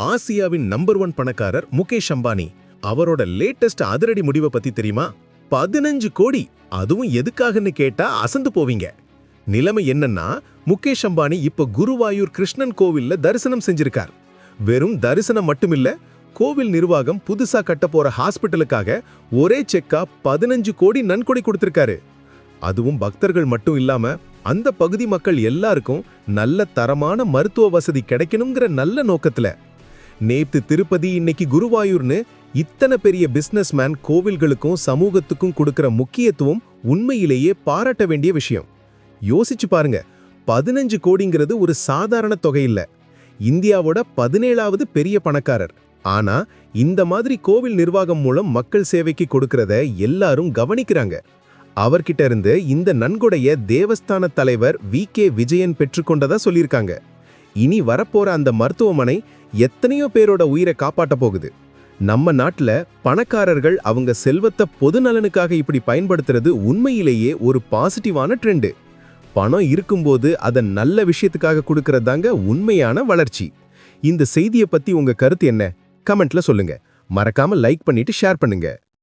ஆசியாவின் number one பணக்காரர் முகேஷ் அம்பானி. அவரோட லேட்டஸ்ட் அதிரடி முடிவை பத்தி தெரியுமா? பதினஞ்சு கோடி. அதுவும் எதுக்காகன்னு கேட்டா அசந்து போவீங்க. நிலைமை என்னன்னா முகேஷ் அம்பானி இப்ப குருவாயூர் கிருஷ்ணன் கோவில்ல தரிசனம் செஞ்சிருக்கார். வெறும் தரிசனம் மட்டுமில்ல கோவில் நிர்வாகம் புதுசா கட்ட போற ஹாஸ்பிட்டலுக்காக ஒரே செக்கா பதினஞ்சு கோடி நன்கொடை கொடுத்திருக்காரு. அதுவும் பக்தர்கள் மட்டும் இல்லாம அந்த பகுதி மக்கள் எல்லாருக்கும் நல்ல தரமான மருத்துவ வசதி கிடைக்கணுங்கிற நல்ல நோக்கத்துல. நேத்து திருப்பதி இன்னைக்கு குருவாயூர்னு இத்தனை பெரிய பிசினஸ்மேன் கோவில்களுக்கும் சமூகத்துக்கும் கொடுக்கிற முக்கியத்துவம் உண்மையிலேயே பாராட்ட வேண்டிய விஷயம். யோசிச்சு பாருங்க பதினஞ்சு கோடிங்கிறது ஒரு சாதாரண தொகை இல்ல. இந்தியாவோட பதினேழாவது பெரிய பணக்காரர். ஆனா இந்த மாதிரி கோவில் நிர்வாகம் மூலம் மக்கள் சேவைக்கு கொடுக்கறத எல்லாரும் கவனிக்கிறாங்க. அவர்கிட்ட இருந்து இந்த நன்கொடைய தேவஸ்தான தலைவர் வி கே விஜயன் பெற்றுக்கொண்டதா சொல்லியிருக்காங்க. இனி வரப்போற அந்த மருத்துவமனை எத்தனையோ பேரோட உயிரை காப்பாட்ட போகுது. நம்ம நாட்டில் பணக்காரர்கள் அவங்க செல்வத்தை பொது நலனுக்காக இப்படி பயன்படுத்துறது உண்மையிலேயே ஒரு பாசிட்டிவான ட்ரெண்டு. பணம் இருக்கும்போது அதை நல்ல விஷயத்துக்காக கொடுக்கறது தாங்க உண்மையான வளர்ச்சி. இந்த செய்தியை பத்தி உங்க கருத்து என்ன? கமெண்ட்ல சொல்லுங்க. மறக்காம லைக் பண்ணிட்டு ஷேர் பண்ணுங்க.